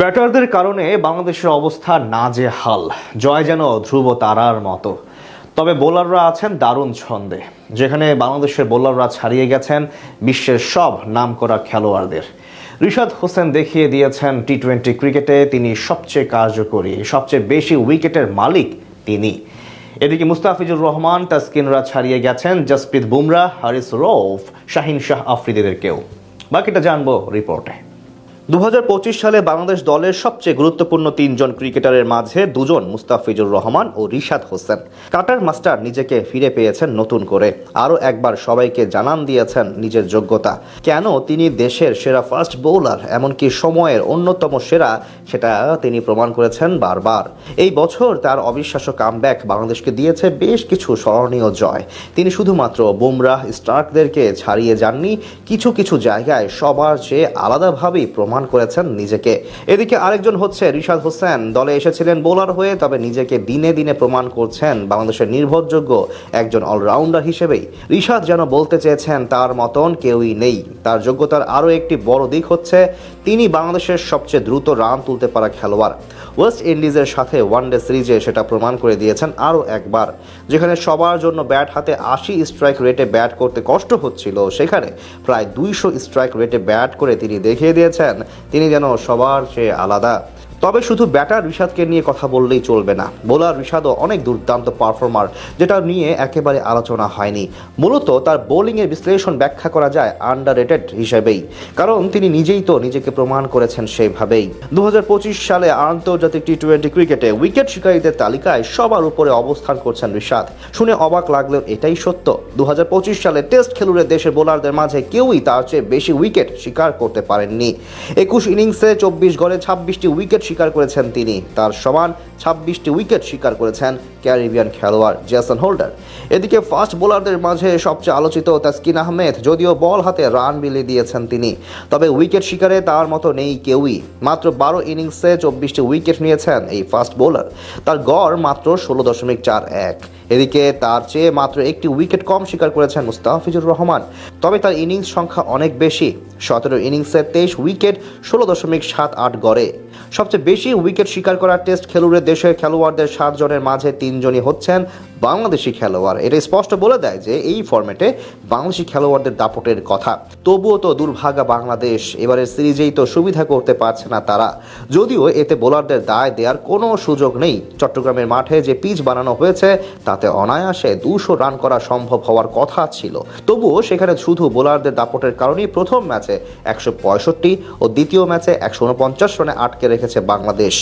ব্যাটারদের কারণে বাংলাদেশের অবস্থা নাজেহাল। জয় যেন ধ্রুব তারার মতো। তবে বোলাররা আছেন দারুণ ছন্দে, যেখানে বাংলাদেশের বোলাররা ছাড়িয়ে গেছেন বিশ্বের সব নামকরা খেলোয়াড়দের। রিশাদ হোসেন দেখিয়ে দিয়েছেন টি টোয়েন্টি ক্রিকেটে তিনি সবচেয়ে কার্যকরী, সবচেয়ে বেশি উইকেটের মালিক তিনি। এদিকে মুস্তাফিজুর রহমান, তাসকিনরা ছাড়িয়ে গেছেন জসপ্রীত বুমরা হারিস রৌফ, শাহিন শাহ আফ্রিদিদেরকেও। বাকিটা জানব রিপোর্টে। দু হাজার পঁচিশ সালে বাংলাদেশ দলের সবচেয়ে গুরুত্বপূর্ণ তিনজন ক্রিকেটারের মাঝে দুজন মুস্তাফিজুর রহমান ও রিশাদ হোসেন। কাটার মাস্টার নিজেকে ফিরে পেয়েছেন নতুন করে। আরও একবার সবাইকে জানান দিয়েছেন নিজের যোগ্যতা। কেন তিনি দেশের সেরা ফাস্ট বোলার, এমনকি সময়ের অন্যতম সেরা, সেটা তিনি প্রমাণ করেছেন বারবার। এই বছর তার অবিশ্বাস্য কামব্যাক বাংলাদেশকে দিয়েছে বেশ কিছু স্মরণীয় জয়। তিনি শুধুমাত্র বুমরাহ স্টার্কদেরকে ছাড়িয়ে যাননি, কিছু কিছু জায়গায় সবার চেয়ে আলাদাভাবেই প্রমাণ করেছেন নিজেকে। এদিকে আরেকজন হচ্ছে রিশাদ হোসেন। দলে এসেছিলেন বোলার হয়ে, তবে নিজেকে দিনে দিনে প্রমাণ করছেন বাংলাদেশের নির্ভরযোগ্য একজন অলরাউন্ডার হিসেবেই। রিশাদ যেন বলতে চেয়েছেন, তার মতন কেউই নেই। তার যোগ্যতার আরও একটি বড় দিক হচ্ছে, তিনি বাংলাদেশের সবচেয়ে দ্রুত রান তুলতে পারা খেলোয়াড়। ওয়েস্ট ইন্ডিজের সাথে ওয়ানডে সিরিজে সেটা প্রমাণ করে দিয়েছেন আরও একবার, যেখানে সবার জন্য ব্যাট হাতে আশি স্ট্রাইক রেটে ব্যাট করতে কষ্ট হচ্ছিল। সেখানে প্রায় দুইশো স্ট্রাইক রেটে ব্যাট করে তিনি দেখিয়ে দিয়েছেন, তিনি যেন সবার চেয়ে আলাদা। তবে শুধু ব্যাটার রিশাদকে নিয়ে কথা বললেই চলবে না। বোলার রিশাদও অনেক দুর্দান্ত পারফর্মার, যেটা নিয়ে একেবারে আলোচনা হয়নি। মূলত তার বোলিংয়ের বিশ্লেষণ ব্যাখ্যা করা যায় আন্ডার হিসেবেই। কারণ তিনি নিজেই তো নিজেকে প্রমাণ করেছেন সেইভাবেই। দুহাজার পঁচিশ সালে আন্তর্জাতিক টি টোয়েন্টি ক্রিকেটে উইকেট শিকারীদের তালিকায় সবার উপরে অবস্থান করছেন রিশাদ। শুনে অবাক লাগলেও এটাই সত্য। দু হাজার পঁচিশ সালে টেস্ট খেলুড়ে দেশের বোলারদের মাঝে কেউই তার চেয়ে বেশি উইকেট শিকার করতে পারেননি। একুশ ইনিংসে চব্বিশ গড়ে ছাব্বিশটি উইকেট শিকার করেছেন তিনি। তার সমান ছাব্বিশটি উইকেট শিকার করেছেন ক্যারিবিয়ান খেলোয়াড় জেসন হোল্ডার। এদিকে ফাস্ট বোলারদের মাঝে সবচেয়ে আলোচিত তাসকিন আহমেদ, যদিও বল হাতে রান বিলিয়ে দিয়েছেন তিনি। তবে উইকেট শিকারে তার মতো নেই কেউই। মাত্র বারো ইনিংসে চব্বিশটি উইকেট নিয়েছেন এই ফাস্ট বোলার। তার গড় মাত্র ষোলো দশমিক চার এক। এদিকে তার চেয়ে মাত্র একটি উইকেট কম শিকার করেছেন মুস্তাফিজুর রহমান। তবে তার ইনিংস সংখ্যা অনেক বেশি। সতেরো ইনিংসে তেইশ উইকেট, ষোলো দশমিক সাত আট গড়ে। সবচেয়ে বেশি উইকেট শিকার করা টেস্ট খেলুড়ে দেশের খেলোয়াড়দের সাতজনের মাঝে তিনজনই হচ্ছেন বাংলাদেশি খেলোয়াড়। এটা স্পষ্ট বলে দেয় যে এই ফরম্যাটে বাংলাদেশি খেলোয়াড়দের দাপটের কথা। তবুও তো দুর্ভাগা বাংলাদেশ। এবারের সিরিজেই তো সুবিধা করতে পারছে না তারা। যদিও এতে বোলারদের দায় দেওয়ার কোনো সুযোগ নেই। চট্টগ্রামের মাঠে যে পিচ বানানো হয়েছে, তাতে অনায়াসে দুশো রান করা সম্ভব হওয়ার কথা ছিল। তবুও সেখানে শুধু বোলারদের দাপটের কারণেই প্রথম ম্যাচে একশো পঁয়ষট্টি ও দ্বিতীয় ম্যাচে একশো উনপঞ্চাশ রানে আটকে রেখেছে বাংলাদেশ।